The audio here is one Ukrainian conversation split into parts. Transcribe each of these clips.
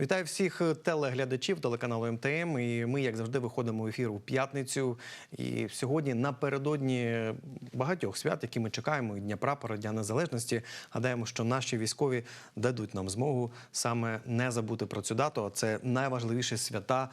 Вітаю всіх телеглядачів телеканалу МТМ. І ми, як завжди, виходимо в ефір у п'ятницю. І сьогодні напередодні багатьох свят, які ми чекаємо, і Дня прапора, Дня Незалежності. Гадаємо, що наші військові дадуть нам змогу саме не забути про цю дату. А це найважливіші свята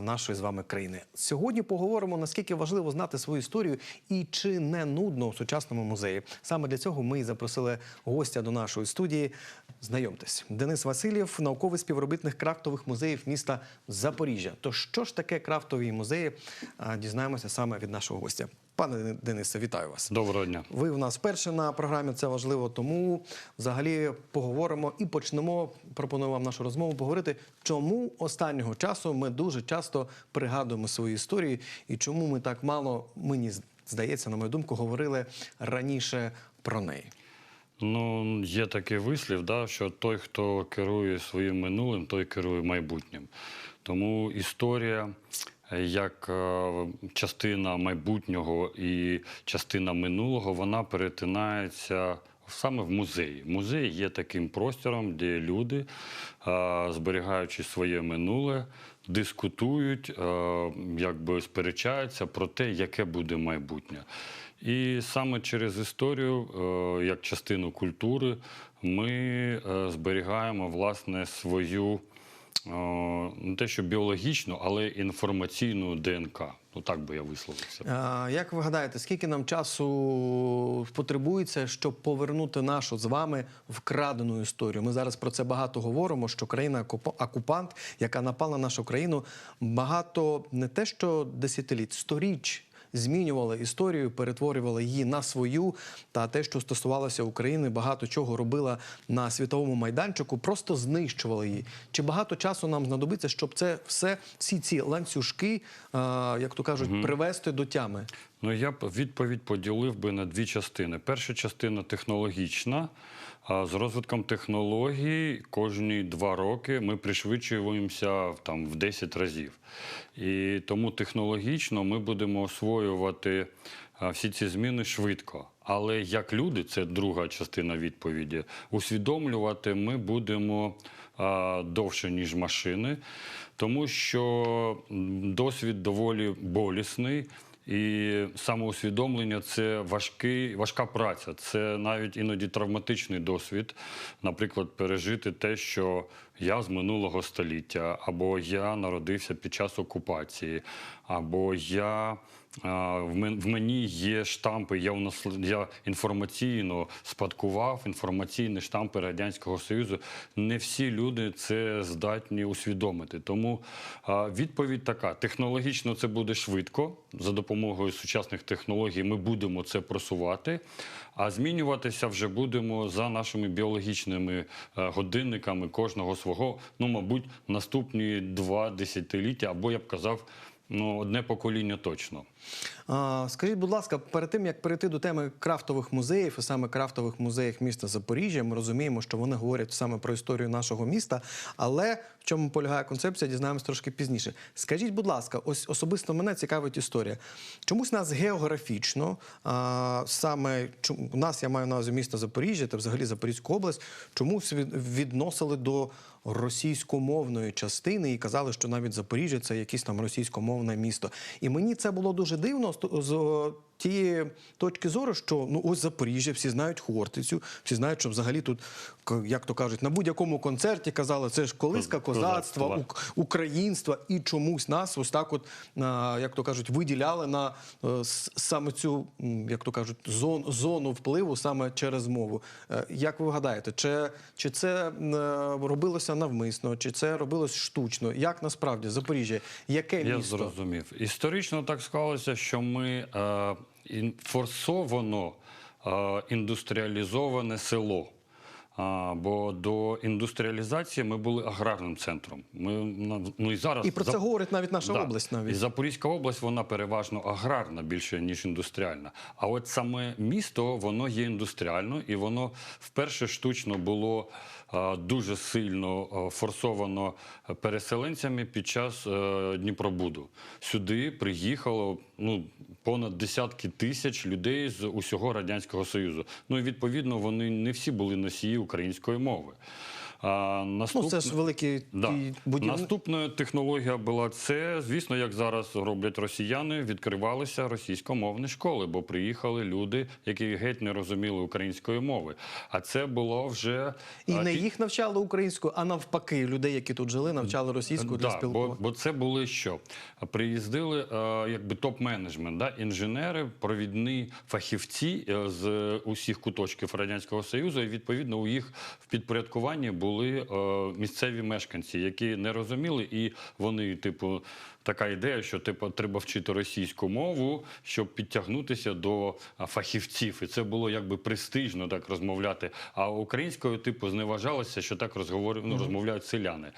нашої з вами країни. Сьогодні поговоримо наскільки важливо знати свою історію і чи не нудно у сучасному музеї. Саме для цього ми і запросили гостя до нашої студії. Знайомтесь, Денис Васильєв, науковий співробітник крафтових музеїв міста Запоріжжя. То що ж таке крафтові музеї? Дізнаємося саме від нашого гостя. Пане Денисе, вітаю вас. Доброго дня. Ви у нас вперше на програмі, це важливо, тому взагалі поговоримо і почнемо. Пропоную вам нашу розмову поговорити, чому останнього часу ми дуже часто пригадуємо свої історії, і чому ми так мало, мені здається, на мою думку, говорили раніше про неї. Ну, є такий вислів, да, що той, хто керує своїм минулим, той керує майбутнім. Тому історія е, як е, частина майбутнього і частина минулого, вона перетинається. Саме в музеї. Музей є таким простором, де люди, е, зберігаючи своє минуле, дискутують, якби сперечаються про те, яке буде майбутнє. І саме через історію, е, як частину культури, ми е, зберігаємо власне свою е, не те, що біологічну, але інформаційну ДНК. Ну так би я висловився. Як ви гадаєте, скільки нам часу потребується, щоб повернути нашу з вами вкрадену історію? Ми зараз про це багато говоримо. Що країна окупант, яка напала на нашу країну, багато не те, що десятиліть, сторіч. Змінювала історію, перетворювала її на свою. Та те, що стосувалося України, багато чого робила на світовому майданчику, просто знищувала її. Чи багато часу нам знадобиться, щоб це все, всі ці ланцюжки, як то кажуть, привести до тями? Ну я б відповідь поділив би на дві частини. Перша частина технологічна. А З розвитком технологій кожні два роки ми пришвидшуємося там в 10 разів. І тому технологічно ми будемо освоювати всі ці зміни швидко. Але як люди, це друга частина відповіді, усвідомлювати ми будемо довше, ніж машини, тому що досвід доволі болісний. І самоусвідомлення це важкий, важка праця. Це навіть іноді травматичний досвід. Наприклад, пережити те, що я з минулого століття, або я народився під час окупації, або я. В мені є штампи, я, унасл- я інформаційно спадкував інформаційні штампи Радянського Союзу. Не всі люди це здатні усвідомити. Тому відповідь така: технологічно це буде швидко. За допомогою сучасних технологій ми будемо це просувати, а змінюватися вже будемо за нашими біологічними е, годинниками кожного свого, ну, мабуть, наступні два десятиліття, або я б казав, ну, одне покоління точно. Скажіть, будь ласка, перед тим як перейти до теми крафтових музеїв і саме крафтових музеїв міста Запоріжжя, ми розуміємо, що вони говорять саме про історію нашого міста. Але в чому полягає концепція, дізнаємось трошки пізніше. Скажіть, будь ласка, ось особисто мене цікавить історія. Чомусь нас географічно, а, саме чому- нас я маю на місто Запоріжжя та взагалі Запорізьку область, чомусь відносили до російськомовної частини і казали, що навіть Запоріжжя це якесь там російськомовне місто. І мені це було дуже дивно з- тієї точки зору, що ну ось Запоріжжя, всі знають Хортицю, всі знають, що взагалі тут, як то кажуть, на будь-якому концерті казали, це ж колиска козацтва, українства, і чомусь нас ось так, от як то кажуть, виділяли на е, саме цю, як то кажуть, зон, зону впливу саме через мову. Е, Як ви гадаєте, чи, чи це е, робилося навмисно, чи це робилось штучно? Як насправді Запоріжжя? Яке Я зрозумів. Історично так склалося, що ми е, форсовано індустріалізоване село. А, бо до індустріалізації ми були аграрним центром. Ми ну і зараз І про це Зап- говорить навіть наша Да. область. І Навіть Запорізька область вона переважно аграрна більше ніж індустріальна. А от саме місто воно є індустріально, і воно вперше штучно було а, дуже сильно а, форсовано переселенцями під час е, Дніпробуду. Сюди приїхало ну понад десятки тисяч людей з усього радянського союзу. Ну і відповідно вони не всі були носії української мови. А, Ну, це ж великі Да. ті. Наступна технологія була це, звісно, як зараз роблять росіяни, відкривалися російськомовні школи, бо приїхали люди, які геть не розуміли української мови. А це було вже І не їх навчали українською, а навпаки, людей, які тут жили, навчали російською для Да, бо, спілкування. бо це були що? Приїздили якби топ-менеджмент, да? інженери, провідні фахівці е, з усіх куточків Радянського Союзу. І відповідно у їх в підпорядкуванні були е, місцеві мешканці, які не розуміли, і вони, типу, така ідея, що типу, треба вчити російську мову, щоб підтягнутися до фахівців. І це було якби престижно так розмовляти. А українською, типу, зневажалося, що так розговор... ну, розмовляють селяни.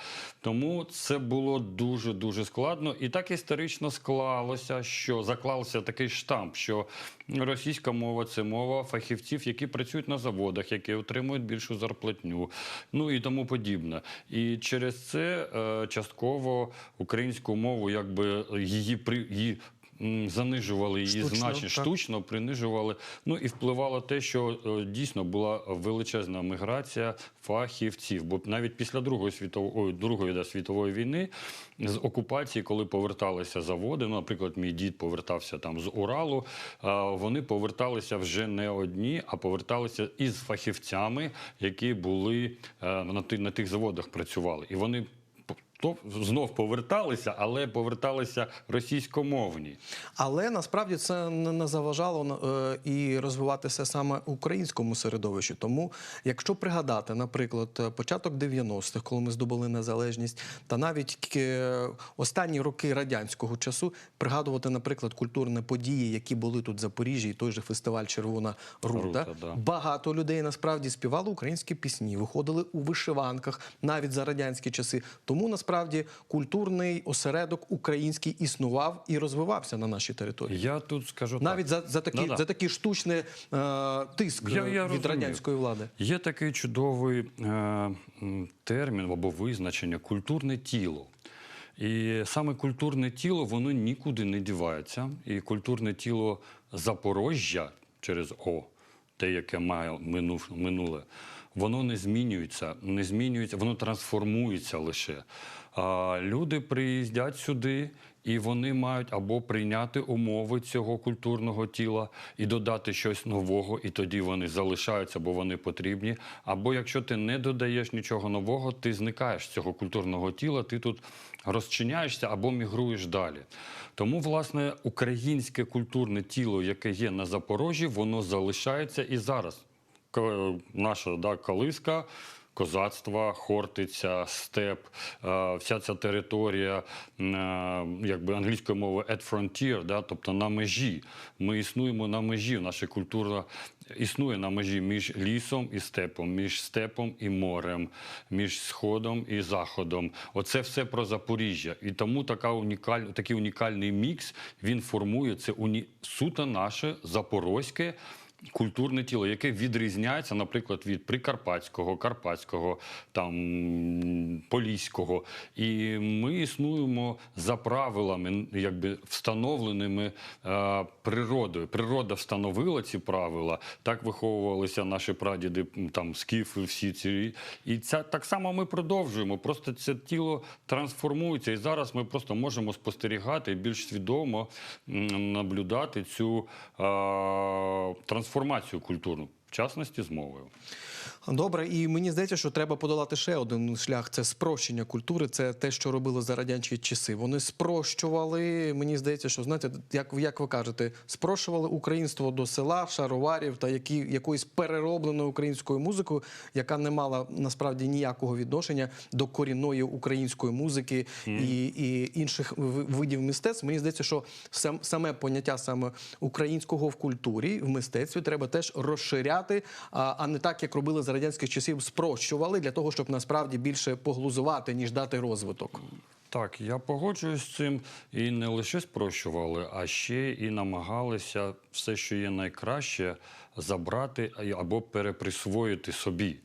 Тому це було дуже дуже складно. І так історично склалося, що заклався такий штамп, що російська мова це мова фахівців, які працюють на заводах, які отримують більшу зарплатню, ну і тому подібне. І через це е, частково українську мову, якби її при її. Занижували її Штучно, так. штучно, принижували. Ну і впливало те, що е, дійсно була величезна міграція фахівців. Бо навіть після Другої світової ой, Другої да, світової війни з окупації, коли поверталися заводи, ну, наприклад, мій дід повертався там з Уралу. е, Вони поверталися вже не одні, а поверталися із фахівцями, які були е, на тих заводах працювали. І вони то знов поверталися, але поверталися російськомовні. Але насправді це не заважало е, і розвиватися саме українському середовищі. Тому, якщо пригадати, наприклад, початок 90-х, коли ми здобули незалежність, та навіть останні роки радянського часу, пригадувати, наприклад, культурні події, які були тут в Запоріжжі, і той же фестиваль Червона рута, Рута, да. багато людей насправді співали українські пісні, виходили у вишиванках навіть за радянські часи. Тому насправді культурний осередок український існував і розвивався на нашій території. Я тут скажу Навіть так. за, за такі Да-да. за такий штучний е, тиск Я- е, я від розумію. радянської влади. Є такий чудовий е, термін або визначення культурне тіло. І саме культурне тіло воно нікуди не дівається. І культурне тіло Запорожжя через О, те, яке має минув, минуле, воно не змінюється, не змінюється, воно трансформується лише. Люди приїздять сюди. І вони мають або прийняти умови цього культурного тіла і додати щось нового, і тоді вони залишаються, бо вони потрібні. Або якщо ти не додаєш нічого нового, ти зникаєш з цього культурного тіла, ти тут розчиняєшся або мігруєш далі. Тому, власне, українське культурне тіло, яке є на Запорожжі, воно залишається і зараз. Наша да, колиска козацтва, Хортиця, степ, е, вся ця територія, е, якби англійською мовою at frontier, да, тобто на межі. Ми існуємо на межі. Наша культура існує на межі між лісом і степом, між степом і морем, між сходом і заходом. Оце все про Запоріжжя. І тому така унікаль, такий унікальний мікс він формує це уні... суто наше запорозьке культурне тіло, яке відрізняється, наприклад, від прикарпатського, карпатського, там поліського. І ми існуємо за правилами, якби встановленими е, природою. Природа встановила ці правила. Так виховувалися наші прадіди, там скіфи, всі ці. І ця так само ми продовжуємо. Просто це тіло трансформується, і зараз ми просто можемо спостерігати більш свідомо наблюдати цю е, трансформацію культурну, в частності з мовою. Добре, і мені здається, що треба подолати ще один шлях. Це спрощення культури. Це те, що робили за радянські часи. Вони спрощували. Мені здається, що знаєте, як, як ви кажете, спрощували українство до села, шароварів та які якоюсь переробленою українською музикою, яка не мала насправді ніякого відношення до корінної української музики і, і інших видів мистецтв. Мені здається, що сам, саме поняття саме українського в культурі, в мистецтві треба теж розширяти, а, а не так, як робили за радянських часів, спрощували для того, щоб насправді більше поглузувати, ніж дати розвиток. Так, я погоджуюсь з цим і не лише спрощували, а ще і намагалися все, що є найкраще, забрати або переприсвоїти собі.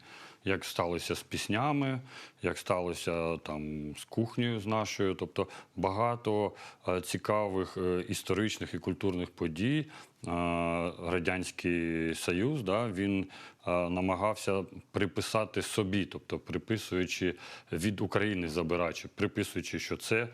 Як сталося з піснями, як сталося там з кухнею з нашою. Тобто багато е, цікавих е, історичних і культурних подій. Е, Радянський Союз да, він намагався приписати собі, тобто приписуючи від України забираючи, приписуючи, що це.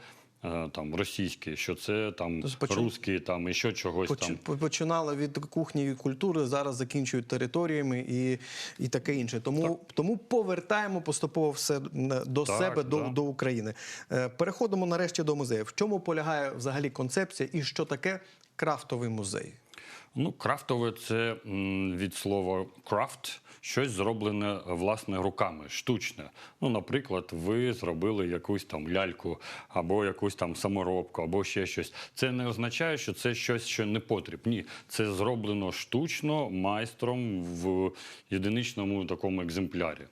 Е, Там російське, що це там почу- русський, там і що чогось Поч- там. по- Починали від кухні і культури, зараз закінчують територіями і, і таке інше. Тому, тому повертаємо поступово все до Так, себе, до, да. до України. Е, Переходимо нарешті до музеїв. В чому полягає взагалі концепція і що таке крафтовий музей? Ну, крафтове це від слова крафт, щось зроблене власне руками, штучне. Ну, наприклад, ви зробили якусь там ляльку, або якусь там саморобку, або ще щось. Це не означає, що це щось, що не потріб. Ні, це зроблено штучно майстром в єдиничному такому екземплярі.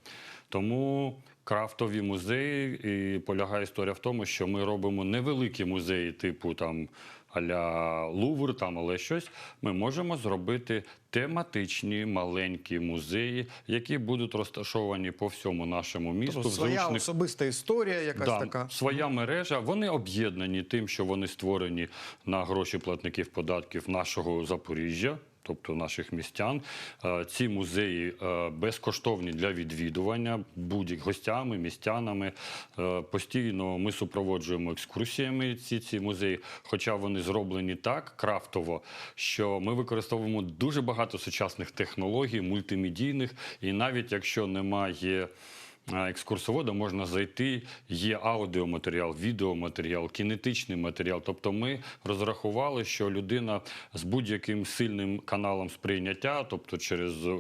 Тому крафтові музеї і полягає історія в тому, що ми робимо невеликі музеї, типу там аля Лувр, там але щось. Ми можемо зробити тематичні маленькі музеї, які будуть розташовані по всьому нашому місту. Тобто своя зручних особиста історія, якась Да, така. Своя мережа, вони об'єднані тим, що вони створені на гроші платників податків нашого Запоріжжя. Тобто наших містян, Е, ці музеї е, безкоштовні для відвідування будь-як гостями, містянами. Е, Постійно ми супроводжуємо екскурсіями ці, ці музеї, хоча вони зроблені так крафтово, що ми використовуємо дуже багато сучасних технологій, мультимедійних, і навіть якщо немає екскурсовода можна зайти. Є аудіоматеріал, відеоматеріал, кінетичний матеріал. Тобто, ми розрахували, що людина з будь-яким сильним каналом сприйняття, тобто через е,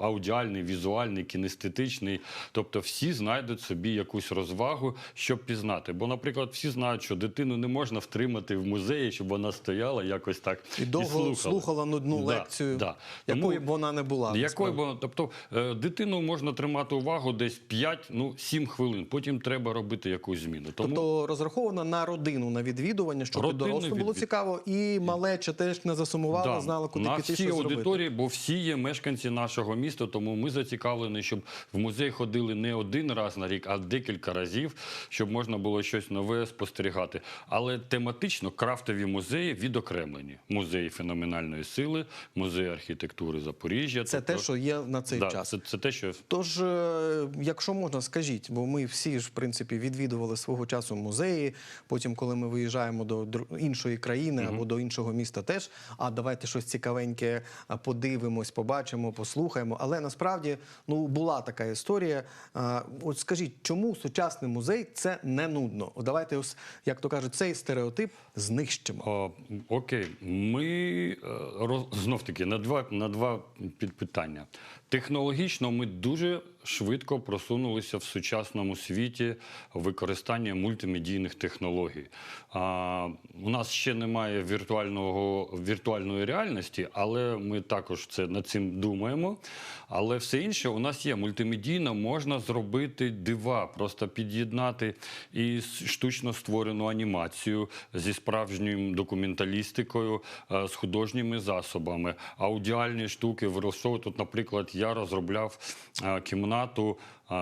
аудіальний, візуальний, кінестетичний, тобто всі знайдуть собі якусь розвагу, щоб пізнати. Бо, наприклад, всі знають, що дитину не можна втримати в музеї, щоб вона стояла якось так І довго слухала. слухала нудну Да, лекцію, да. якою б вона не була. якою бо, тобто е, дитину можна тримати увагу десь 5, ну 7 хвилин. Потім треба робити якусь зміну. Тому Тобто розрахована на родину, на відвідування, щоб Родинне дорослим було відвід- цікаво, і малеча теж не засумувала, да, знала, куди на піти всі що зробити. аудиторії, бо всі є мешканці нашого міста. Тому ми зацікавлені, щоб в музей ходили не один раз на рік, а декілька разів, щоб можна було щось нове спостерігати. Але тематично крафтові музеї відокремлені: музей феноменальної сили, музей архітектури Запоріжжя. Це те, що є на цей да, час. це, це те, що Тож, е, якщо можна, скажіть, бо ми всі ж в принципі відвідували свого часу музеї. Потім, коли ми виїжджаємо до іншої країни або до іншого міста, теж а давайте щось цікавеньке подивимось, побачимо, послухаємо. Але насправді ну була така історія. От скажіть, чому сучасний музей це не нудно? Давайте, ось як то кажуть, цей стереотип знищимо. О, окей, ми е, роз, знов таки на два на два підпитання. Технологічно ми дуже швидко просунулися в сучасному світі використання мультимедійних технологій. А, у нас ще немає віртуального віртуальної реальності, але ми також це над цим думаємо. Але все інше у нас є мультимедійно, можна зробити дива, просто під'єднати і штучно створену анімацію зі справжньою документалістикою, е, з художніми засобами, аудіальні штуки використовувати. Тут, наприклад, я розробляв е, кімнату е,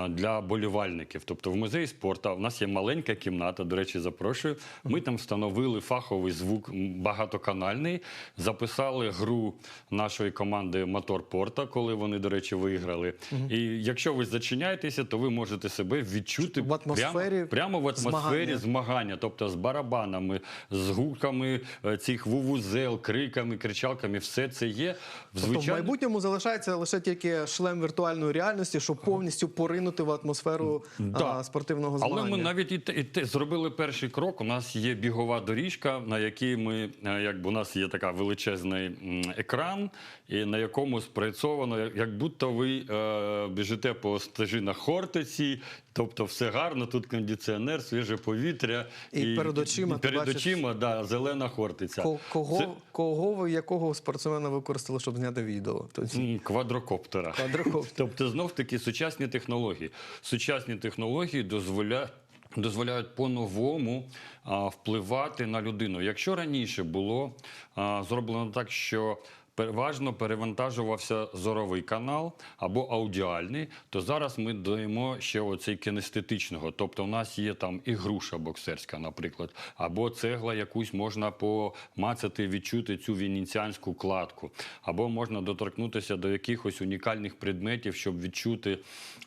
для болівальників. Тобто в музеї спорту в нас є маленька кімната, до речі, запрошую. Ми там встановили фаховий звук багатоканальний, записали гру нашої команди Мотор Порта, коли вони, до речі, виграли. І якщо ви зачиняєтеся, то ви можете себе відчути В атмосфері прямо, прямо в атмосфері змагання. змагання, тобто з барабанами, з гуками е, цих вувузел, криками, кричалками, все це є. Тобто в майбутньому залишається лише тільки шлем віртуальної реальності, щоб повністю поринути в атмосферу Да. а, спортивного змагання. Але ми навіть і те, і те зробили перший крок. У нас є бігова доріжка, на якій ми, е, якби у нас є така величезний екран, і на якому спрацьовано, як, як будто ви е, біжите по стежинах Хортиці, тобто все гарно, тут кондиціонер, свіже повітря. І перед очима і перед бачиш- очима да, зелена Хортиця. Кого, Це- кого ви якого спортсмена використали, щоб зняти відео? Тобто, Квадрокоптера. Квадрокоптер. Тобто, знов таки сучасні технології. Сучасні технології дозволяють. Дозволяють по-новому впливати на людину. Якщо раніше було а, зроблено так, що переважно перевантажувався зоровий канал або аудіальний, то зараз ми даємо ще оцей кінестетичного. Тобто, у нас є там і груша боксерська, наприклад, або цегла якусь можна помацати, відчути цю венеціанську кладку, або можна доторкнутися до якихось унікальних предметів, щоб відчути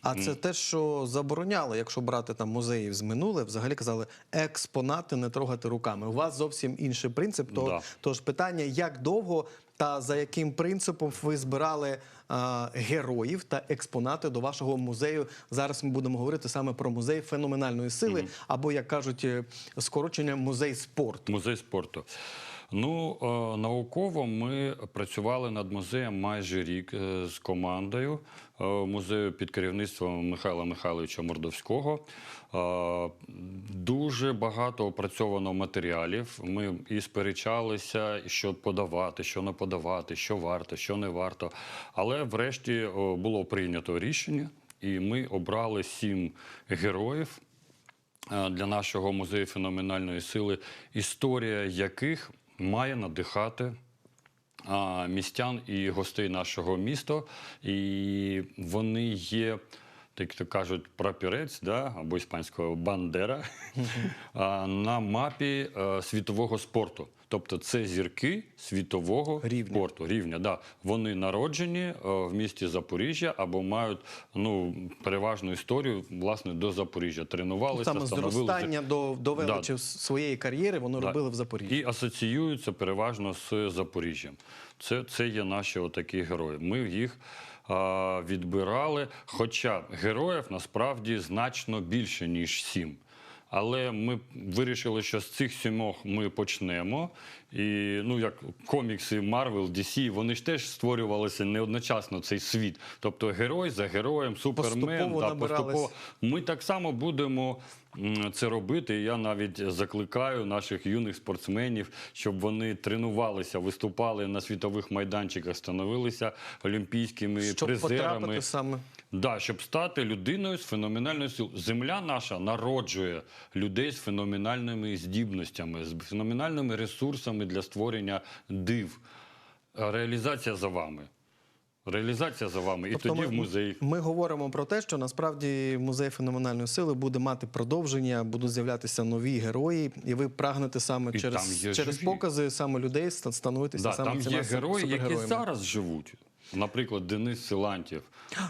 А це те, що забороняли, якщо брати там музеїв з минуле, взагалі казали експонати не трогати руками. У вас зовсім інший принцип. То, Да. Тож питання, як довго та за яким принципом ви збирали героїв та експонати до вашого музею? Зараз ми будемо говорити саме про музей феноменальної сили, або як кажуть, е, скорочення музей спорту. Музей спорту. Ну, е, науково ми працювали над музеєм майже рік е, з командою е, музею під керівництвом Михайла Михайловича Мордовського. Дуже багато опрацьовано матеріалів. Ми і сперечалися, що подавати, що не подавати, що варто, що не варто. Але врешті було прийнято рішення, і ми обрали сім героїв для нашого музею феноменальної сили, історія яких має надихати містян і гостей нашого міста. І вони є. Так то кажуть, прапірець, да, або іспанського бандера на мапі е, світового спорту. Тобто це зірки світового Рівня. спорту. Рівня, да. Вони народжені е, в місті Запоріжжя або мають ну, переважну історію власне до Запоріжжя. Тренувалися, Саме становили зростання до, до Да. своєї кар'єри вони Да. робили в Запоріжжі. і асоціюються переважно з Запоріжжям. Це, це є наші отакі герої. Ми їх відбирали. Хоча героїв насправді значно більше, ніж сім. Але ми вирішили, що з цих сімох ми почнемо. І ну як комікси Marvel, DC, вони ж теж створювалися не одночасно цей світ. Тобто герой за героєм, супермен, Поступово да, поступово. Ми так само будемо це робити. Я навіть закликаю наших юних спортсменів, щоб вони тренувалися, виступали на світових майданчиках, становилися олімпійськими Щоб призерами. потрапити саме Да, щоб стати людиною з феноменальною силою. Земля наша народжує людей з феноменальними здібностями, з феноменальними ресурсами для створення див. Реалізація за вами. Реалізація за вами. І Тобто тоді ми- в музеї. Ми говоримо про те, що насправді музей феноменальної сили буде мати продовження, будуть з'являтися нові герої, і ви прагнете саме І через, через живі. покази саме людей становитися Да, саме там є герої, які зараз живуть. Наприклад, Денис Силантєв.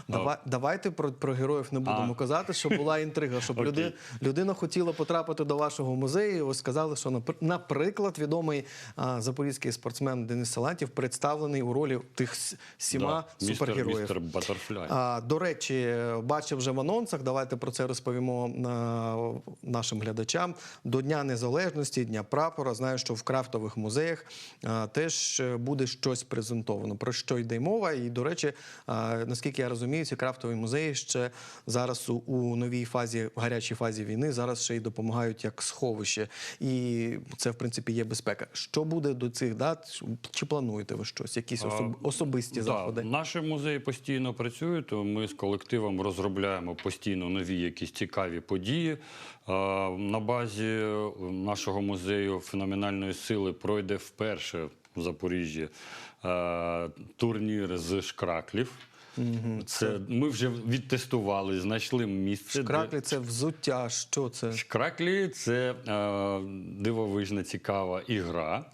Давай, давайте про, про героїв не будемо А. казати, щоб була інтрига, щоб Окей. люди, людина хотіла потрапити до вашого музею. і Ось сказали, що напр- наприклад, відомий а, запорізький спортсмен Денис Салатів представлений у ролі тих сіма Да, супергероїв. містер Баттерфляй. А, до речі, бачив вже в анонсах. Давайте про це розповімо а, нашим глядачам. До Дня Незалежності, Дня прапора. Знаю, що в крафтових музеях а, теж е, буде щось презентовано. Про що йде мова? І до речі, наскільки я розумію, ці крафтові музеї ще зараз у, новій фазі, в гарячій фазі війни, зараз ще й допомагають як сховище. І це, в принципі, є безпека. Що буде до цих дат? Чи плануєте ви щось? Якісь особ- особисті заходи? Да, наші музеї постійно працюють. то Ми з колективом розробляємо постійно нові якісь цікаві події. На базі нашого музею феноменальної сили пройде вперше в Запоріжжі е, турнір з шкраклів. Це ми вже відтестували, знайшли місце. де- це взуття. Що це? Краклі це е, дивовижна цікава ігра. Е,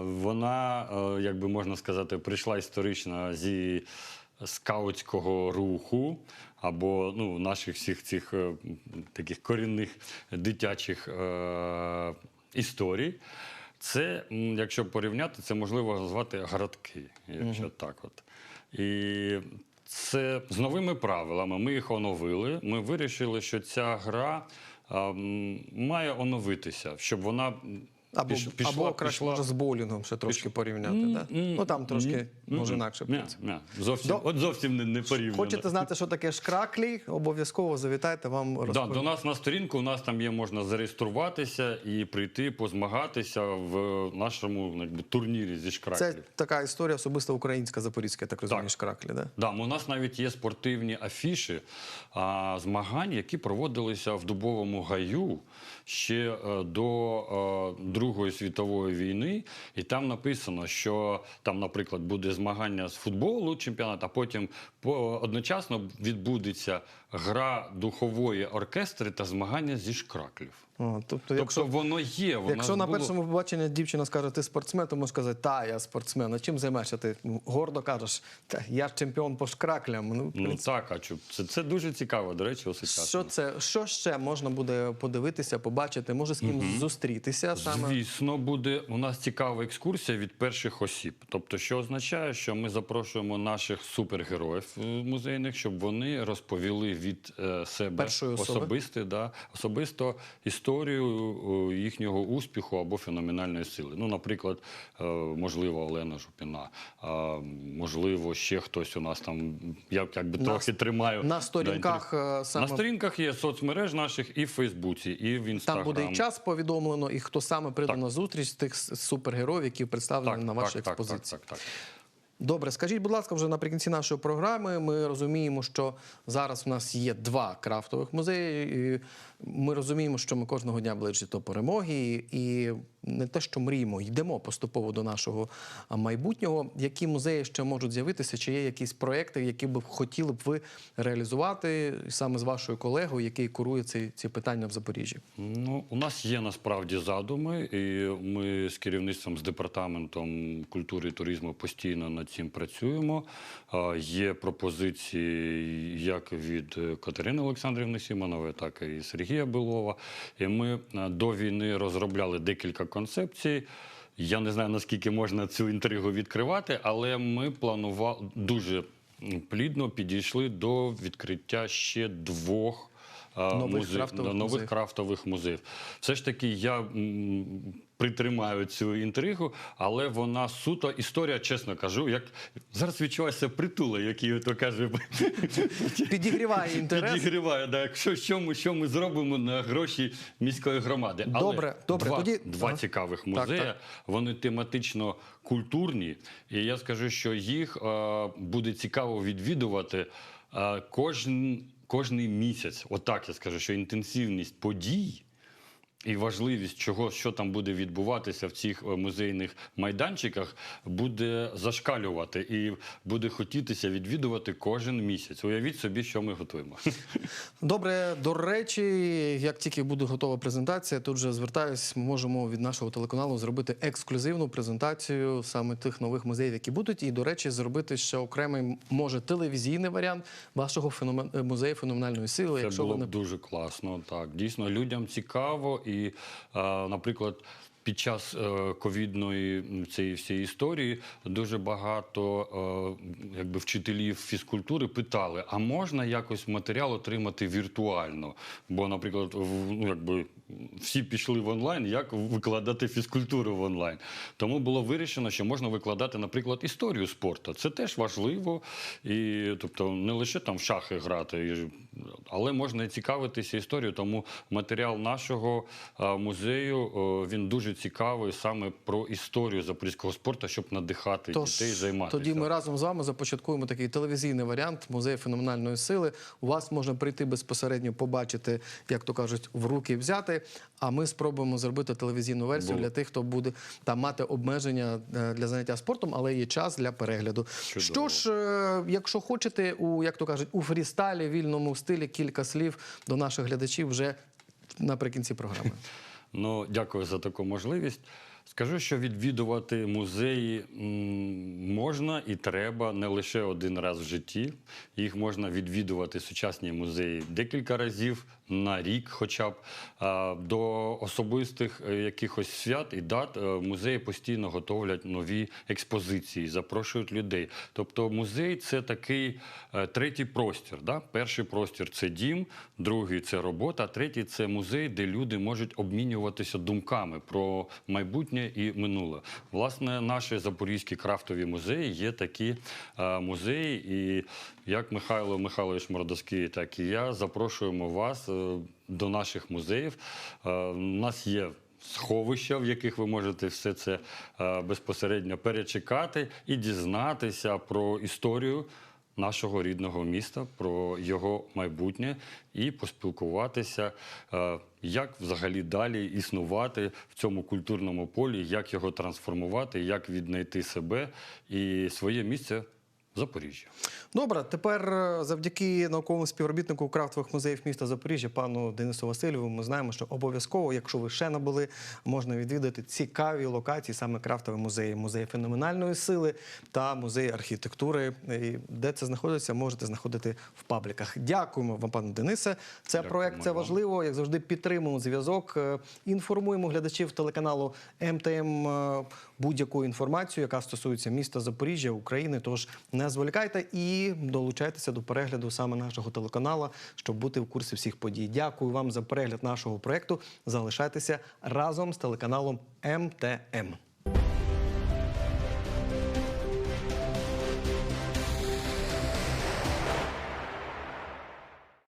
вона, е, як би можна сказати, прийшла історично зі скаутського руху або ну, наших всіх цих е, таких корінних дитячих е, історій. Це, якщо порівняти, це можливо назвати городки, якщо так от. І це з новими правилами. Ми їх оновили. Ми вирішили, що ця гра а, має оновитися, щоб вона Або, піш- пішла, або краще пішла- може з боулінгом ще трошки порівняти. Да? М, Ну там трошки ні, може інакше. в Ні, зовсім, До- от зовсім не, не порівняно. Хочете знати, що таке шкраклі? Обов'язково завітайте вам Да, до нас на сторінку у нас там є можна зареєструватися і прийти позмагатися в нашому якби, турнірі зі шкраклів. Це така історія особисто українська запорізька, я так розумію, Так. шкраклі, да? Да, у нас навіть є спортивні афіші а, змагань, які проводилися в Дубовому гаю ще е, до е, Другої світової війни. І там написано, що там, наприклад, буде змагання з футболу, чемпіонат, а потім по, одночасно відбудеться гра духової оркестри та змагання зі шкраклів. О, тобто, Тобто якщо, воно є. Воно якщо на було- першому побаченні дівчина скаже, ти спортсмен, то можеш сказати, та, я спортсмен. А чим займаєшся? Ти Ну, гордо кажеш, та я ж чемпіон по шкраклям. Ну, Ну так, а чу- це, це дуже цікаво, до речі, ось що це, що ще можна буде подивитися, побачити, може з ким зустрітися саме? Звісно, буде у нас цікава екскурсія від перших осіб. Тобто, що означає, що ми запрошуємо наших супергероїв е, музейних, щоб вони розповіли від е, себе Першої особи. да, особисто історію е, їхнього успіху або феноменальної сили. Ну, наприклад, е, можливо, Олена Жупіна, можливо, ще хтось у нас там. Я якби На трохи тримаю на сторінках, е, саме- на сторінках є соцмереж наших і в Фейсбуці, і в Інстаграм. Там буде і час повідомлено, і хто саме прийде Так. на зустріч тих супергероїв, які представлені на вашій експозиції. Так, так, так. Добре, скажіть, будь ласка, вже наприкінці нашої програми. Ми розуміємо, що зараз у нас є два крафтових музеї. Ми розуміємо, що ми кожного дня ближче до перемоги, і не те, що мріємо, йдемо поступово до нашого майбутнього. Які музеї ще можуть з'явитися? Чи є якісь проекти, які б хотіли б ви реалізувати саме з вашою колегою, який курує ці, ці питання в Запоріжжі? Ну, у нас є насправді задуми, і ми з керівництвом з департаментом культури і туризму постійно над цим працюємо. Є пропозиції як від Катерини Олександрівни Сімонової, так і Сергія Белова. І ми до війни розробляли декілька концепцій. Я не знаю, наскільки можна цю інтригу відкривати, але ми планували дуже плідно підійшли до відкриття ще двох. Е, Нових музе- крафтових нових музеїв. крафтових музеїв. Все ж таки, я притримаю цю інтригу, але вона суто історія, чесно кажу, як зараз відчувається притула, який то каже, Підігріває інтерес. підігріває. Да, якщо що ми, що ми зробимо на гроші міської громади. Але Добре, добре, Два, тоді- два Ага. цікавих Так, музеї. так. Вони тематично культурні, і я скажу, що їх е, буде цікаво відвідувати е, кожен, кожний місяць. Отак я скажу, що інтенсивність подій. І важливість, чого що там буде відбуватися в цих е, музейних майданчиках, буде зашкалювати і буде хотітися відвідувати кожен місяць. Уявіть собі, що ми готуємо. Добре, до речі, як тільки буде готова презентація, тут же звертаюсь, ми можемо від нашого телеканалу зробити ексклюзивну презентацію саме тих нових музеїв, які будуть. І, до речі, зробити ще окремий, може, телевізійний варіант вашого феномен... е, музею феноменальної сили. Це якщо було вони б дуже класно. Так, дійсно, людям цікаво, і, е, наприклад. Під час е, ковідної цієї всієї історії дуже багато е, якби вчителів фізкультури питали: а можна якось матеріал отримати віртуально? Бо, наприклад, ну, якби всі пішли в онлайн, як викладати фізкультуру в онлайн. Тому було вирішено, що можна викладати, наприклад, історію спорту. Це теж важливо, і тобто не лише там в шахи грати, але можна цікавитися історією. Тому матеріал нашого музею він дуже цікавий саме про історію запорізького спорту, щоб надихати дітей займатися. тоді ми разом з вами започаткуємо такий телевізійний варіант музею феноменальної сили. У вас можна прийти безпосередньо, побачити, як то кажуть, в руки взяти. А ми спробуємо зробити телевізійну версію Було. для тих, хто буде там мати обмеження е, для заняття спортом, але є час для перегляду. Що ж, е, якщо хочете, у як то кажуть, у фрістайлі, вільному стилі кілька слів до наших глядачів вже наприкінці програми. Ну, дякую за таку можливість. Скажу, що відвідувати музеї можна і треба не лише один раз в житті. Їх можна відвідувати сучасні музеї декілька разів на рік, хоча б до особистих е, якихось свят і дат е, музеї постійно готовлять нові експозиції, запрошують людей. Тобто музей це такий е, третій простір. Да? Перший простір це дім, другий це робота, третій це музей, де люди можуть обмінюватися думками про майбутнє майбутнє і минуле. Власне, наші запорізькі крафтові музеї є такі е, музеї, і як Михайло Михайлович Мордовський, так і я запрошуємо вас е, до наших музеїв. Е, У нас є сховища, в яких ви можете все це безпосередньо перечекати і дізнатися про історію нашого рідного міста, про його майбутнє і поспілкуватися, е, як взагалі далі існувати в цьому культурному полі, як його трансформувати, як віднайти себе і своє місце в Запоріжжі. Добре, тепер е, завдяки науковому співробітнику крафтових музеїв міста Запоріжжя, пану Денису Васильову, ми знаємо, що обов'язково, якщо ви ще не були, можна відвідати цікаві локації, саме крафтові музеї, музей феноменальної сили та музей архітектури. І де це знаходиться, можете знаходити в пабліках. Дякуємо вам, пане Денисе. Це проект, це важливо. Як завжди, підтримуємо зв'язок. е, Інформуємо глядачів телеканалу МТМ е, будь-яку інформацію, яка стосується міста Запоріжжя, України. Тож не зволікайте і долучайтеся до перегляду саме нашого телеканалу, щоб бути в курсі всіх подій. Дякую вам за перегляд нашого проекту. Залишайтеся разом з телеканалом МТМ.